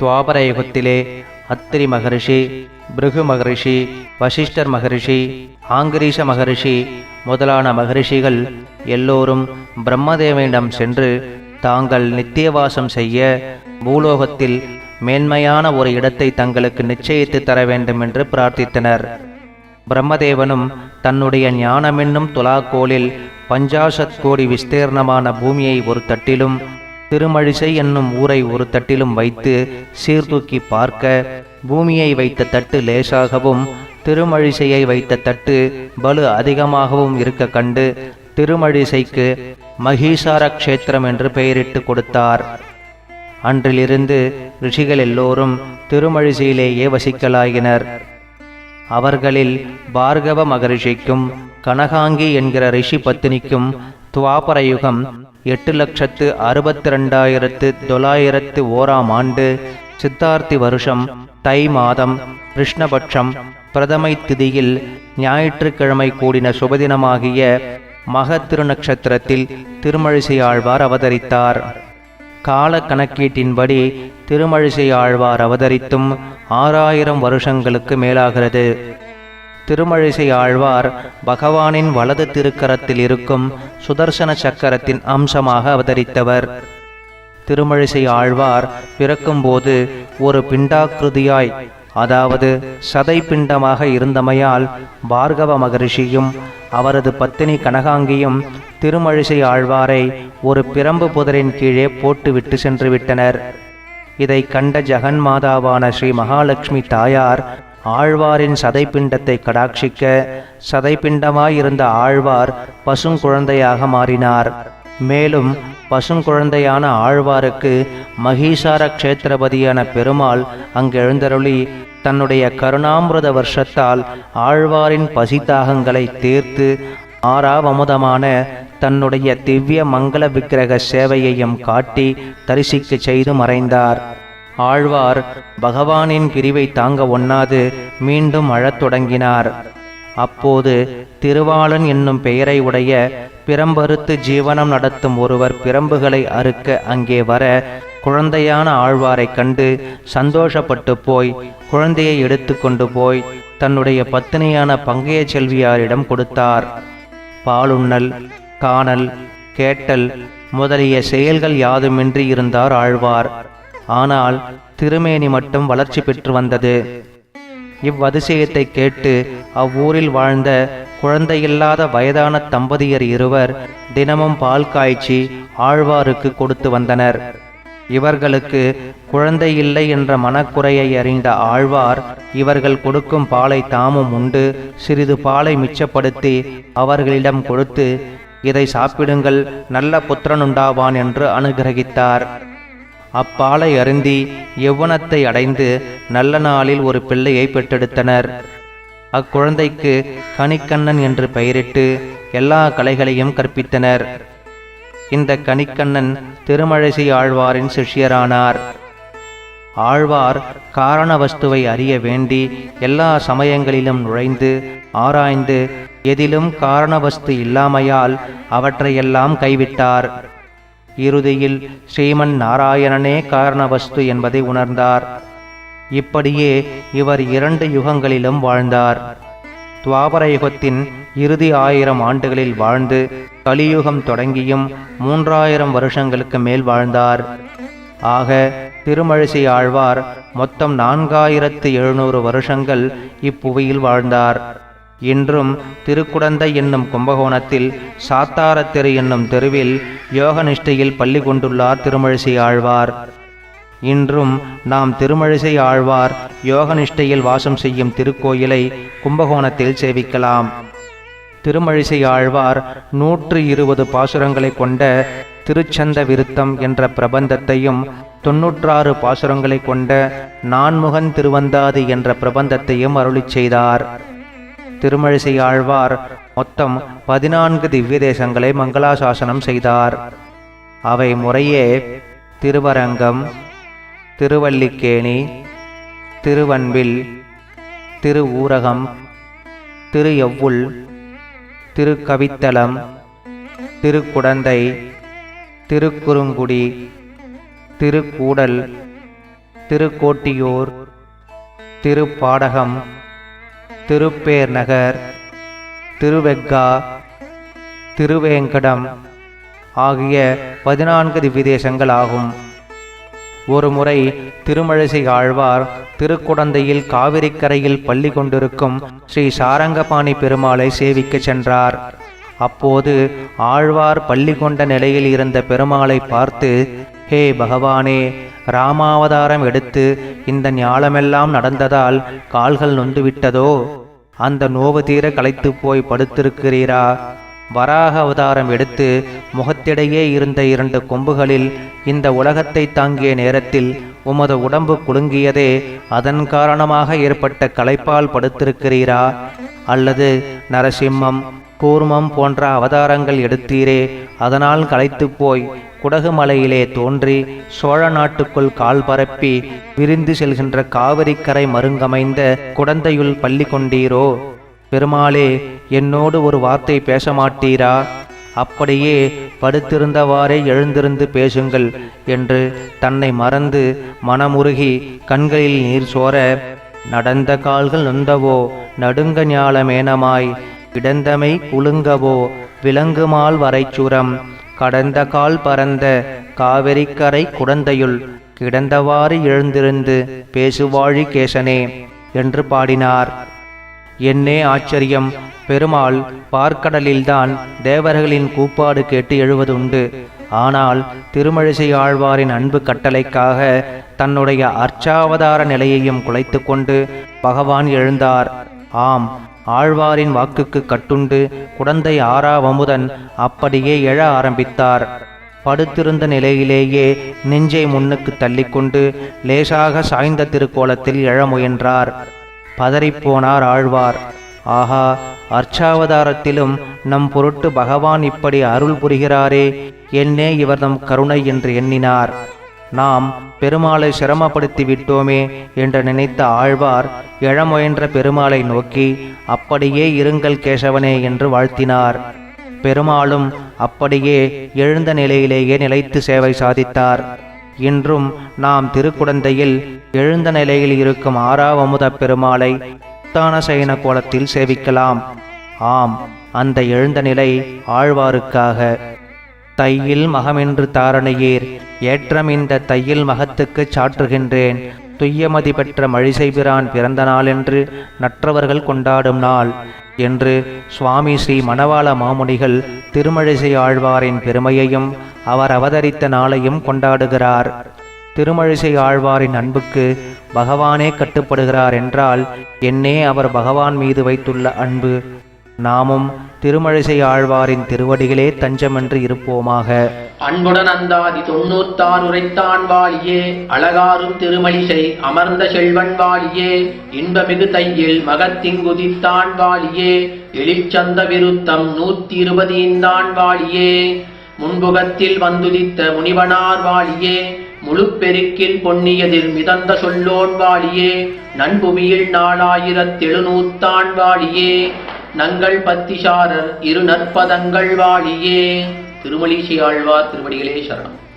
துவாபரயுகத்திலே அத்திரி மகரிஷி பிருகு மகரிஷி வசிஷ்டர் மகரிஷி ஆங்கிரீஷ மகரிஷி முதலான மகரிஷிகள் எல்லோரும் பிரம்மதேவனிடம் சென்று தாங்கள் நித்தியவாசம் செய்ய பூலோகத்தில் மேன்மையான ஒரு இடத்தை தங்களுக்கு நிச்சயித்து தர வேண்டும் என்று பிரார்த்தித்தனர். பிரம்மதேவனும் தன்னுடைய ஞானமென்னும் துலாக்கோளில் பஞ்சாசத் கோடி விஸ்தீர்ணமான பூமியை ஒரு தட்டிலும் திருமழிசை என்னும் ஊரை ஒரு தட்டிலும் வைத்து சீர்தூக்கி பார்க்க பூமியை வைத்த தட்டு லேசாகவும் திருமழிசையை வைத்த தட்டு பலு அதிகமாகவும் இருக்க கண்டு திருமழிசைக்கு மகீசார கஷேத்திரம் என்று பெயரிட்டு கொடுத்தார். அன்றிலிருந்து ரிஷிகள் எல்லோரும் திருமழிசையிலேயே வசிக்கலாயினர். அவர்களில் பார்கவ மகரிஷிக்கும் கனகாங்கி என்கிற ரிஷி பத்தினிக்கும் துவாபரயுகம் எட்டு லட்சத்து அறுபத்தி ரெண்டாயிரத்து தொள்ளாயிரத்து ஓராம் ஆண்டு சித்தார்த்தி வருஷம் தை மாதம் கிருஷ்ணபட்சம் பிரதமை திதியில் ஞாயிற்றுக்கிழமை கூடின சுபதினமாகிய மக திருநக்ஷத்திரத்தில் திருமழிசை ஆழ்வார் அவதரித்தார். கால கணக்கீட்டின்படி திருமழிசை ஆழ்வார் அவதரித்தும் ஆறாயிரம் வருஷங்களுக்கு மேலாகிறது. திருமழிசை ஆழ்வார் பகவானின் வலது திருக்கரத்தில் இருக்கும் சுதர்சன சக்கரத்தின் அம்சமாக அவதரித்தவர். திருமழிசை ஆழ்வார் பிறக்கும்போது ஒரு பிண்டாக்கிருதியாய் அதாவது சதை பிண்டமாக இருந்தமையால் பார்கவ மகரிஷியும் அவரது பத்தினி கனகாங்கியும் திருமழிசை ஆழ்வாரை ஒரு பிரம்பு புதரின் கீழே போட்டுவிட்டு சென்று விட்டனர் இதை கண்ட ஜெகன்மாதாவான ஸ்ரீ மகாலட்சுமி தாயார் ஆழ்வாரின் சதைப்பிண்டத்தை கடாட்சிக்க சதைப்பிண்டமாயிருந்த ஆழ்வார் பசுங்குழந்தையாக மாறினார். மேலும் பசுங்குழந்தையான ஆழ்வாருக்கு மகீசார கஷேத்திரபதியான பெருமாள் அங்கெழுந்தருளி தன்னுடைய கருணாமிரத வருஷத்தால் ஆழ்வாரின் பசித்தாகங்களை தீர்த்து ஆறாவமுதமான தன்னுடைய திவ்ய மங்கள விக்கிரக சேவையையும் காட்டி தரிசிக்கச் செய்து மறைந்தார். ஆழ்வார் பகவானின் பிரிவை தாங்க ஒண்ணாது மீண்டும் அழத் தொடங்கினார். அப்போது திருவாளன் என்னும் பெயரை உடைய பிரம்பருத்து ஜீவனம் நடத்தும் ஒருவர் பிரம்புகளை அறுக்க அங்கே வர குழந்தையான ஆழ்வாரைக் கண்டு சந்தோஷப்பட்டு போய் குழந்தையை எடுத்து கொண்டு போய் தன்னுடைய பத்தினியான பங்கைய செல்வியாரிடம் கொடுத்தார். பாலுண்ணல் காணல் கேட்டல் முதலிய செயல்கள் யாதுமின்றி இருந்தார் ஆழ்வார். ஆனால் திருமேனி மட்டும் வளர்ச்சி பெற்று வந்தது. இவ்வதிசயத்தை கேட்டு அவ்வூரில் வாழ்ந்த குழந்தையில்லாத வயதான தம்பதியர் இருவர் தினமும் பால் காய்ச்சி ஆழ்வாருக்கு கொடுத்து வந்தனர். இவர்களுக்கு குழந்தை இல்லை என்ற மனக்குறையை அறிந்த ஆழ்வார் இவர்கள் கொடுக்கும் பாலை தாமும் உண்டு சிறிது பாலை மிச்சப்படுத்தி அவர்களிடம் கொடுத்து இதை சாப்பிடுங்கள் நல்ல புத்திரனுண்டாவான் என்று அனுகிரகித்தார். அப்பாலை அருந்தி யௌவனத்தை அடைந்து நல்ல நாளில் ஒரு பிள்ளையை பெற்றெடுத்தனர். அக்குழந்தைக்கு கனிக்கண்ணன் என்று பெயரிட்டு எல்லா கலைகளையும் கற்பித்தனர். இந்த கனிக்கண்ணன் திருமழிசை ஆழ்வாரின் சிஷ்யரானார். ஆழ்வார் காரண வஸ்துவை அறிய வேண்டி எல்லா சமயங்களிலும் நுழைந்து ஆராய்ந்து எதிலும் காரணவஸ்து இல்லாமையால் அவற்றையெல்லாம் கைவிட்டார். இறுதியில் ஸ்ரீமன் நாராயணனே காரணவஸ்து என்பதை உணர்ந்தார். இப்படியே இவர் இரண்டு யுகங்களிலும் வாழ்ந்தார். துவாபர யுகத்தின் இறுதி ஆயிரம் ஆண்டுகளில் வாழ்ந்து கலியுகம் தொடங்கியும் மூன்றாயிரம் வருஷங்களுக்கு மேல் வாழ்ந்தார். ஆக திருமழிசை ஆழ்வார் மொத்தம் நான்காயிரத்து எழுநூறு வருஷங்கள் இப்புவியில் வாழ்ந்தார். இன்றும் திருக்குடந்தை என்னும் கும்பகோணத்தில் சாத்தாரத்தெரு என்னும் தெருவில் யோக நிஷ்டையில் பள்ளி கொண்டுள்ளார் திருமழிசை ஆழ்வார். இன்றும் நாம் திருமழிசை ஆழ்வார் யோக நிஷ்டையில் வாசம் செய்யும் திருக்கோயிலை கும்பகோணத்தில் சேவிக்கலாம். திருமழிசை ஆழ்வார் நூற்று இருபது பாசுரங்களை கொண்ட திருச்சந்த விருத்தம் என்ற பிரபந்தத்தையும் தொன்னூற்றாறு பாசுரங்களை கொண்ட நான்முகன் திருவந்தாதி என்ற பிரபந்தத்தையும் அருளிச் செய்தார். திருமழிசை ஆழ்வார் மொத்தம் பதினான்கு திவ்ய தேசங்களை மங்களாசாசனம் செய்தார். அவை முறையே திருவரங்கம் திருவல்லிக்கேணி திருவன்பில் திரு ஊரகம் திரு எவ்வுள் திருக்கவித்தலம் திருக்குடந்தை திருக்குறுங்குடி திருக்கூடல் திருக்கோட்டியூர் திருப்பாடகம் திருப்பேர் நகர் திருவெக்கா திருவேங்கடம் ஆகிய பதினான்கு திவ்யதேசங்கள் ஆகும் ஒரு முறை திருமழிசை ஆழ்வார் திருக்குடந்தையில் காவிரிக்கரையில் பள்ளி கொண்டிருக்கும் ஸ்ரீ சாரங்கபாணி பெருமாளை சேவிக்கச் சென்றார். அப்போது ஆழ்வார் பள்ளி கொண்ட நிலையில் இருந்த பெருமாளை பார்த்து ஹே பகவானே ராமாவதாரம் எடுத்து இந்த ஞாலமெல்லாம் நடந்ததால் கால்கள் நொந்துவிட்டதோ? அந்த நோவு தீர களைத்து போய் படுத்திருக்கிறீரா? வராக அவதாரம் எடுத்து முகத்திடையே இருந்த இரண்டு கொம்புகளில் இந்த உலகத்தை தாங்கிய நேரத்தில் உமது உடம்பு குலுங்கியதே அதன் காரணமாக ஏற்பட்ட களைப்பால் படுத்திருக்கிறீரா? அல்லது நரசிம்மம் கூர்மம் போன்ற அவதாரங்கள் எடுத்தீரே அதனால் களைத்துப் போய் குடகு மலையிலே தோன்றி சோழ நாட்டுக்குள் கால் பரப்பி விரிந்து செல்கின்ற காவிரிக்கரை மருங்கமைந்த குடந்தையுள் பள்ளி கொண்டீரோ? பெருமாளே என்னோடு ஒரு வார்த்தை பேச மாட்டீரா அப்படியே படுத்திருந்தவாறே எழுந்திருந்து பேசுங்கள் என்று தன்னை மறந்து மனமுருகி கண்களில் நீர் சோர நடந்த கால்கள் நொந்தவோ நடுங்க ஞாலமேனமாய் கிடந்தமை குலுங்கவோ? விலங்குமால் வரைச்சுரம். கடந்த கால் பரந்த காவிரிக்கரை குடந்தையுள் கிடந்தவாறு எழுந்திருந்து பேசுவாழி கேசனே என்று பாடினார். என்னே ஆச்சரியம். பெருமாள் பார்க்கடலில்தான் தேவர்களின் கூப்பாடு கேட்டு எழுவதுண்டு. ஆனால் திருமழிசை ஆழ்வாரின் அன்பு கட்டளைக்காக தன்னுடைய அர்ச்சாவதார நிலையையும் குலைத்து கொண்டு பகவான் எழுந்தார். ஆம் ஆழ்வாரின் வாக்குக்கு கட்டுண்டு குடந்தை ஆறாவமுதன் அப்படியே எழ ஆரம்பித்தார். படுத்திருந்த நிலையிலேயே நெஞ்சை முன்னுக்கு தள்ளிக்கொண்டு லேசாக சாய்ந்த திருக்கோலத்தில் எழ முயன்றார். பதறிப்போனார் ஆழ்வார். ஆஹா அர்ச்சாவதாரத்திலும் நம் பொருட்டு பகவான் இப்படி அருள் புரிகிறாரே என்னே இவர்தம் கருணை என்று எண்ணினார். நாம் பெருமாளை சிரமப்படுத்தி விட்டோமே என்று நினைத்த ஆழ்வார் எழமுயன்ற பெருமாளை நோக்கி அப்படியே இருங்கள் கேசவனே என்று வாழ்த்தினார். பெருமாளும் அப்படியே எழுந்த நிலையிலேயே நிலைத்து சேவை சாதித்தார். இன்றும் நாம் திருக்குடந்தையில் எழுந்த நிலையில் இருக்கும் ஆறாவமுத பெருமாளை உத்தான கோலத்தில் சேவிக்கலாம். ஆம் அந்த எழுந்த நிலை ஆழ்வாருக்காக. தையில் மகமென்று தாரணையீர். ஏற்றம் இந்த தையில் மகத்துக்குச் சாற்றுகின்றேன். துய்யமதி பெற்ற மழிசை பிரான் பிறந்த நாளென்று நற்றவர்கள் கொண்டாடும் நாள் என்று சுவாமி ஸ்ரீ மணவாள மாமுனிகள் திருமழிசை ஆழ்வாரின் பெருமையையும் அவர் அவதரித்த நாளையும் கொண்டாடுகிறார். திருமழிசை ஆழ்வாரின் அன்புக்கு பகவானே கட்டுப்படுகிறார் என்றால் என்னே அவர் பகவான் மீது வைத்துள்ள அன்பு. நாமும் திருமழிசை ஆழ்வாரின் திருவடிகளே தஞ்சமென்று இருப்போமாக. அன்புடன் அந்தாதி தொண்ணூத்தார் உரைத்தான் வாழியே அழகாரும் திருமழிசை அமர்ந்த செல்வன் வாழியே இன்பமிகு தையில் மகத்திங்குதித்தான் வாழியே எழிற்சந்த விருத்தம் நூத்தி இருபதிந்தான் வாழியே. முன்புகத்தில் வந்துதித்த முனிவனார் வாழியே முழுப்பெருக்கில் பொன்னியதில் மிதந்த சொல்லோன் வாழியே நண்புவியில் நாலாயிரத்தெழுநூத்தான் வாழியே. நங்கள் பத்திசாரர் இரு நற்பதங்கள் வாழியே. திருமலிசை ஆழ்வார் திருவடிகளே சரணம்.